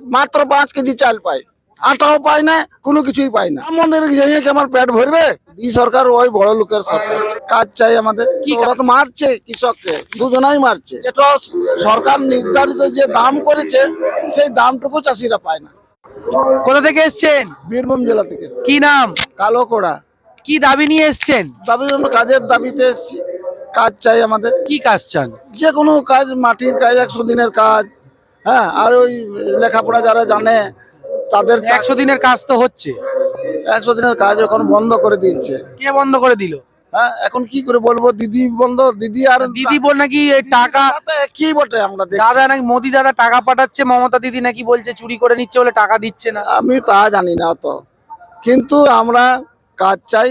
মাত্র পাঁচ কেজি চাল পাই আটাও পাই না কোনো কিছুই পাই না। কি আমার পেট ভরবে? এই সরকার ওই বড় লোকের সরকার কাজ চাই আমাদের। ওরা তো মারছে কৃষককে। দুজনাই মারছে। এটা সরকার নির্ধারিত যে দাম করেছে সেই দামটুকু চাষিরা পায় না। কোথা থেকে এসছেন? বীরভূম জেলা থেকে কি নাম? কালো কোড়া কি দাবি নিয়ে এসছেন? জন্য কাজের দাবিতে এসেছি। কাজ চাই আমাদের। কি কাজ চান? যে কোনো কাজ মাটির কাজ একশো দিনের কাজ। হ্যাঁ আর ওই লেখাপড়া যারা জানে তাদের একশো দিনের কাজ তো হচ্ছে। একশো দিনের কাজ এখন বন্ধ করে দিচ্ছে কে বন্ধ করে দিল? হ্যাঁ এখন কি করে বলব? দিদি বন্ধ দিদি আর দিদি বল নাকি এই টাকা কি বটে আমরা দাদা নাকি মোদি দাদা টাকা পাঠাচ্ছে মমতা দিদি নাকি বলছে চুরি করে নিচ্ছে বলে টাকা দিচ্ছে না। আমি তা জানি না তো। কিন্তু আমরা কাজ চাই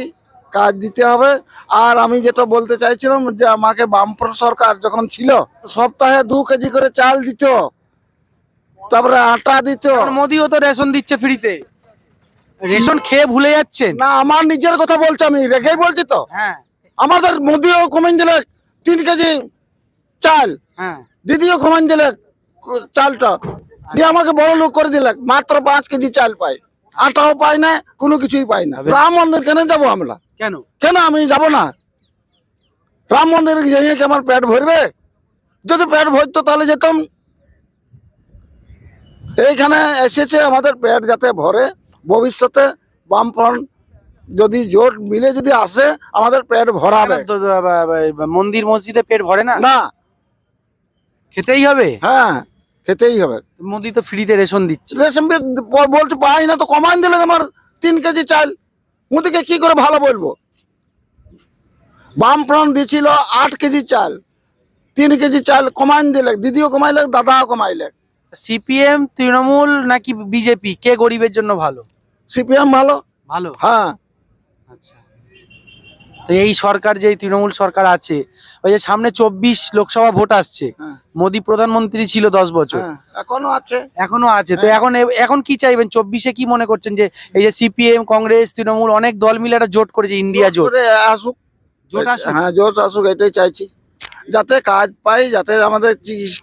কাজ দিতে হবে। আর আমি যেটা বলতে চাইছিলাম যে আমাকে বামফ্রন্ট সরকার যখন ছিল সপ্তাহে দু কেজি করে চাল দিত। তারপরে আটা দিত মোদিও তো রেশন দিচ্ছে ফ্রিতে। রেশন খেয়ে ভুলে যাচ্ছেন। না আমার নিজের কথা বলছি আমি রেখেই বলছি তো। হ্যাঁ। আমাদের মোদিও কমিয়ে দিলে তিন কেজি চাল। হ্যাঁ। দিদিও কমিয়ে দিলে চালটা। দিয়ে আমাকে বড় লোক করে দিলে মাত্র পাঁচ কেজি চাল পাই আটাও পাই না কোনো কিছুই পাই না। রাম মন্দির কেন যাব আমরা? কেন? কেন আমি যাব না? রাম মন্দিরে গিয়ে কি আমার পেট ভরবে? যদি পেট ভরতো তাহলে যেতাম। এইখানে এসেছে আমাদের পেট যাতে ভরে ভবিষ্যতে বামফ্রন্ট যদি জোট মিলে যদি আসে আমাদের পেট ভরাবে। মন্দির মসজিদে পেট ভরে না? না। খেতেই হবে? হ্যাঁ খেতেই হবে। মোদি তো ফ্রিতে রেশন দিচ্ছে। রেশন বলছে পাই না তো কমান দিলে আমার তিন কেজি চাল। মোদিকে কি করে ভালো বলব? বামফ্রন্ট দিছিল আট কেজি চাল। তিন কেজি চাল কমান দিলে দিদিও কমাইলে দাদাও কমাইলে। সিপিএম তৃণমূল নাকি বিজেপি? কে গরিবের জন্য ভালো? সিপিএম ভালো। ভালো? হ্যাঁ। আচ্ছা। তো এই সরকার যে এই তৃণমূল সরকার আছে ওই যে সামনে চব্বিশ লোকসভা ভোট আসছে হ্যাঁ, মোদি প্রধানমন্ত্রী ছিল দশ বছর। হ্যাঁ, এখনও আছে। এখনও আছে। তো এখন এখন কি চাইবেন? চব্বিশে কি মনে করছেন যে এই যে সিপিএম কংগ্রেস তৃণমূল অনেক দল মিলে একটা জোট করেছে ইন্ডিয়া জোট আসুক। জোট আসুক? হ্যাঁ জোট আসুক এটাই চাইছি। যাতে কাজ পাই যাতে আমাদের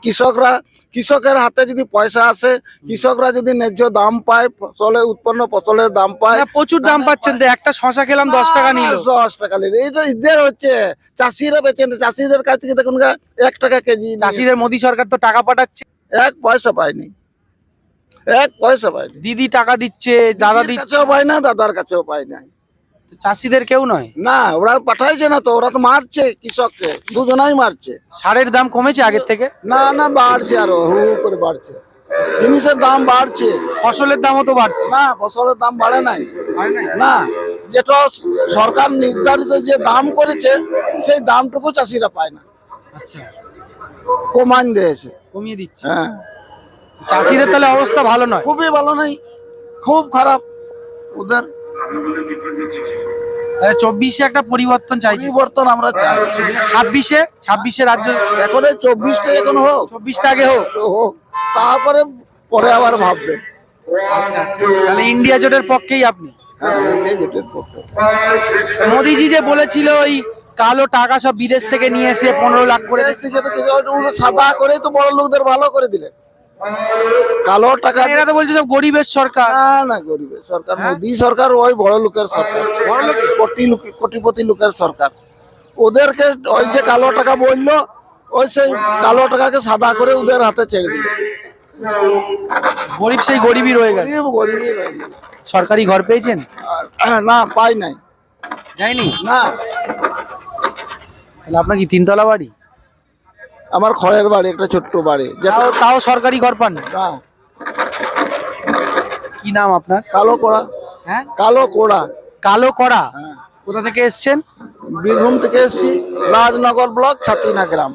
কৃষকরা কৃষকের হাতে যদি পয়সা আসে কৃষকরা যদি ন্যায্য দাম পায় ফসলে উৎপন্ন ফসলের দাম পায় প্রচুর দাম পাচ্ছেন তো একটা শশা খেলাম দশ টাকা নিয়ে দশ টাকা নিল। এটা ঈদের হচ্ছে চাষিরা বেচেন চাষিদের কাছ থেকে দেখুন এক টাকা কেজি চাষিদের মোদি সরকার তো টাকা পাঠাচ্ছে। এক পয়সা পায়নি। এক পয়সা পায়নি। দিদি টাকা দিচ্ছে দাদা দিচ্ছে। পায় না দাদার কাছেও পায় না চাষিদের কেউ নয়? না ওরা পাঠাইছে না তো ওরা তো মারছে কৃষককে দুজনাই মারছে। সারের দাম কমেছে আগের থেকে? না না বাড়ছে আরও হু হু করে বাড়ছে। জিনিসের দাম বাড়ছে। ফসলের দামও তো বাড়ছে। না ফসলের দাম বাড়ে নাই। না যেটা সরকার নির্ধারিত যে দাম করেছে সেই দামটুকু চাষিরা পায় না। আচ্ছা। কমান দিয়েছে। কমিয়ে দিচ্ছে। হ্যাঁ। চাষিদের তাহলে অবস্থা ভালো নয়? খুবই ভালো নাই। খুব খারাপ। ওদের চব্বিশে একটা পরিবর্তন চাইছি পরিবর্তন আমরা চাই। ছাব্বিশে? ছাব্বিশে রাজ্য এখন চব্বিশটা এখন হোক। চব্বিশটা আগে হোক। হোক। তারপরে পরে আবার ভাববে। আচ্ছা আচ্ছা। তাহলে ইন্ডিয়া জোটের পক্ষেই আপনি? হ্যাঁ। মোদিজি যে বলেছিল ওই কালো টাকা সব বিদেশ থেকে নিয়ে এসে পনেরো লাখ করে সাদা করে তো বড় লোকদের ভালো করে দিলে কালো টাকা এরা তো বলছে সব গরিবের সরকার। না না গরিবের সরকার মোদি সরকার ওই বড় লোকের সরকার। বড় লোক কোটি লোক কোটিপতি লোকের সরকার। ওদেরকে ওই যে কালো টাকা বলল ওই সেই কালো টাকাকে সাদা করে ওদের হাতে ছেড়ে দিল। গরিব সেই গরিবই রয়ে গেল। গরিব গরিবই রয়ে গেল। সরকারি ঘর পেয়েছেন? হ্যাঁ, না পাই নাই। যাইনি না। তাহলে আপনার কি তিনতলা বাড়ি? আমার খড়ের বাড়ি একটা ছোট্ট বাড়ি। যেটা তাও তাও সরকারি ঘর পান? না। কি নাম আপনার? কালো কড়া। হ্যাঁ? কালো কড়া। কালো কড়া? হ্যাঁ। কোথা থেকে এসছেন? বীরভূম থেকে এসেছি রাজনগর ব্লক ছাতিনা গ্রাম।